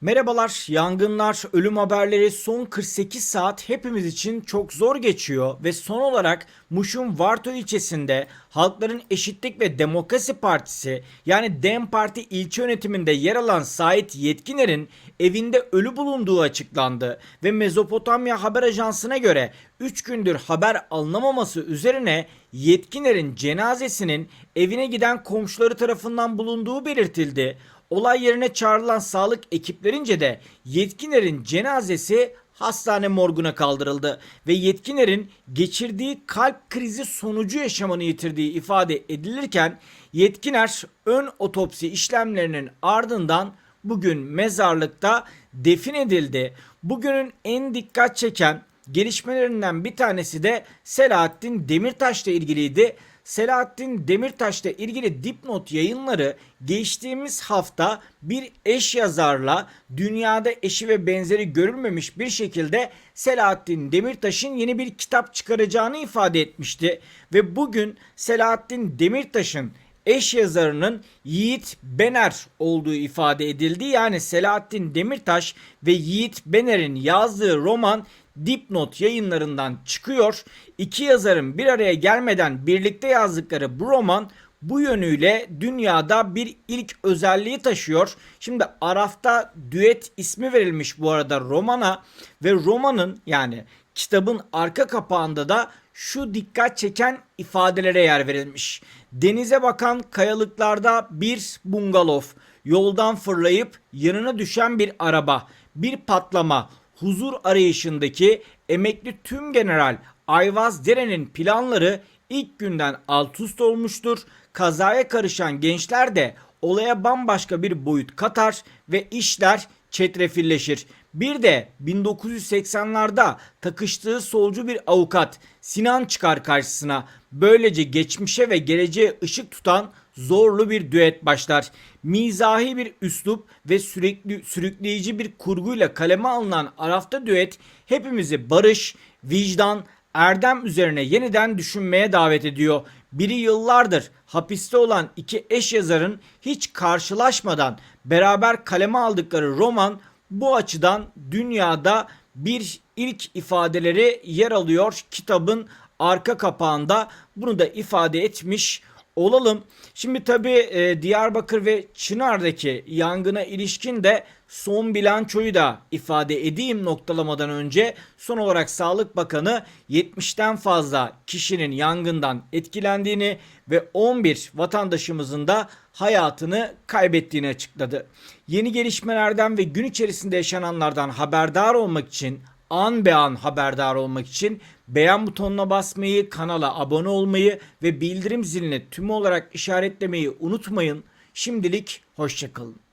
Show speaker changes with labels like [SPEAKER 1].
[SPEAKER 1] Merhabalar, yangınlar, ölüm haberleri son 48 saat hepimiz için çok zor geçiyor ve son olarak Muş'un Varto ilçesinde Halkların Eşitlik ve Demokrasi Partisi yani DEM Parti ilçe yönetiminde yer alan Sait Yetkiner'in evinde ölü bulunduğu açıklandı ve Mezopotamya Haber Ajansı'na göre 3 gündür haber alınamaması üzerine Yetkiner'in cenazesinin evine giden komşuları tarafından bulunduğu belirtildi. Olay yerine çağrılan sağlık ekiplerince de Yetkiner'in cenazesi hastane morguna kaldırıldı ve Yetkiner'in geçirdiği kalp krizi sonucu yaşamını yitirdiği ifade edilirken Yetkiner ön otopsi işlemlerinin ardından bugün mezarlıkta defin edildi. Bugünün en dikkat çeken gelişmelerinden bir tanesi de Selahattin Demirtaş'la ilgiliydi. Selahattin Demirtaş'la ilgili dipnot yayınları geçtiğimiz hafta bir eş yazarla dünyada eşi ve benzeri görülmemiş bir şekilde Selahattin Demirtaş'ın yeni bir kitap çıkaracağını ifade etmişti. Ve bugün Selahattin Demirtaş'ın eş yazarının Yiğit Bener olduğu ifade edildi. Yani Selahattin Demirtaş ve Yiğit Bener'in yazdığı roman Dipnot yayınlarından çıkıyor. İki yazarın bir araya gelmeden birlikte yazdıkları bu roman bu yönüyle dünyada bir ilk özelliği taşıyor. Şimdi Araf'ta düet ismi verilmiş bu arada romana ve romanın yani kitabın arka kapağında da şu dikkat çeken ifadelere yer verilmiş. Denize bakan kayalıklarda bir bungalov, yoldan fırlayıp yanına düşen bir araba, bir patlama, huzur arayışındaki emekli tüm general Ayvaz Deren'in planları ilk günden alt üst olmuştur. Kazaya karışan gençler de olaya bambaşka bir boyut katar ve işler çetrefilleşir. Bir de 1980'larda takıştığı solcu bir avukat Sinan çıkar karşısına. Böylece geçmişe ve geleceğe ışık tutan zorlu bir düet başlar. Mizahi bir üslup ve sürekli sürükleyici bir kurguyla kaleme alınan Araf'ta düet hepimizi barış, vicdan, erdem üzerine yeniden düşünmeye davet ediyor. Biri yıllardır hapiste olan iki eş yazarın hiç karşılaşmadan beraber kaleme aldıkları roman bu açıdan dünyada bir ilk ifadeleri yer alıyor kitabın arka kapağında. Bunu da ifade etmiş olalım. Şimdi tabi e, Diyarbakır ve Çınar'daki yangına ilişkin de son bilançoyu da ifade edeyim noktalamadan önce. Son olarak Sağlık Bakanı 70'ten fazla kişinin yangından etkilendiğini ve 11 vatandaşımızın da hayatını kaybettiğini açıkladı. Yeni gelişmelerden ve gün içerisinde yaşananlardan haberdar olmak için an be an haberdar olmak için beğen butonuna basmayı, kanala abone olmayı ve bildirim zilini tüm olarak işaretlemeyi unutmayın. Şimdilik hoşçakalın.